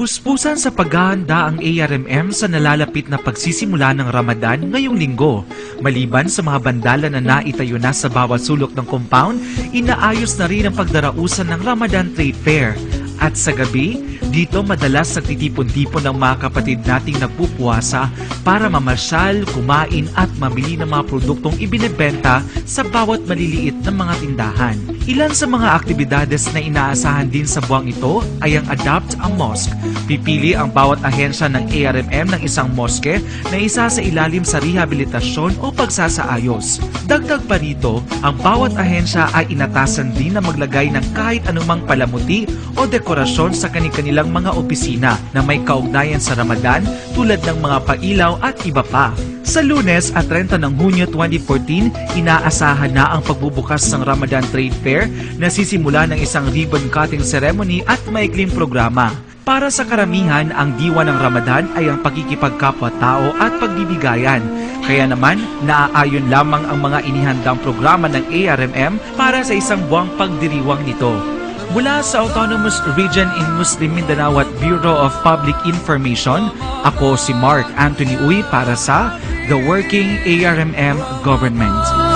Puspusan sa paghahanda ang ARMM sa nalalapit na pagsisimula ng Ramadan ngayong linggo. Maliban sa mga bandala na naitayo na sa bawat sulok ng compound, inaayos na rin ang pagdarausan ng Ramadan Trade Fair. At sa gabi, dito madalas nagtitipon-tipon ng mga kapatid nating nagpupuwasa para mamasyal, kumain at mamili ng mga produktong ibinebenta sa bawat maliliit na mga tindahan. Ilan sa mga aktibidades na inaasahan din sa buwang ito ay ang Adapt a Mosque. Pipili ang bawat ahensya ng ARMM ng isang moske na isa sa ilalim sa rehabilitasyon o pagsasaayos. Dagdag pa rito, ang bawat ahensya ay inatasan din na maglagay ng kahit anumang palamuti o dekorasyon sa kanilang mga opisina na may kaugnayan sa Ramadan tulad ng mga pailaw at iba pa. Sa lunes at 30 ng Hunyo 2014, inaasahan na ang pagbubukas ng Ramadan Trade Fair na sisimula ng isang ribbon cutting ceremony at maikling programa. Para sa karamihan, ang diwa ng Ramadan ay ang pagkikipagkapwa-tao at pagbibigayan. Kaya naman, naaayon lamang ang mga inihandang programa ng ARMM para sa isang buwang pagdiriwang nito. Mula sa Autonomous Region in Muslim Mindanao at Bureau of Public Information, ako si Mark Anthony Uy para sa The Working ARMM Government.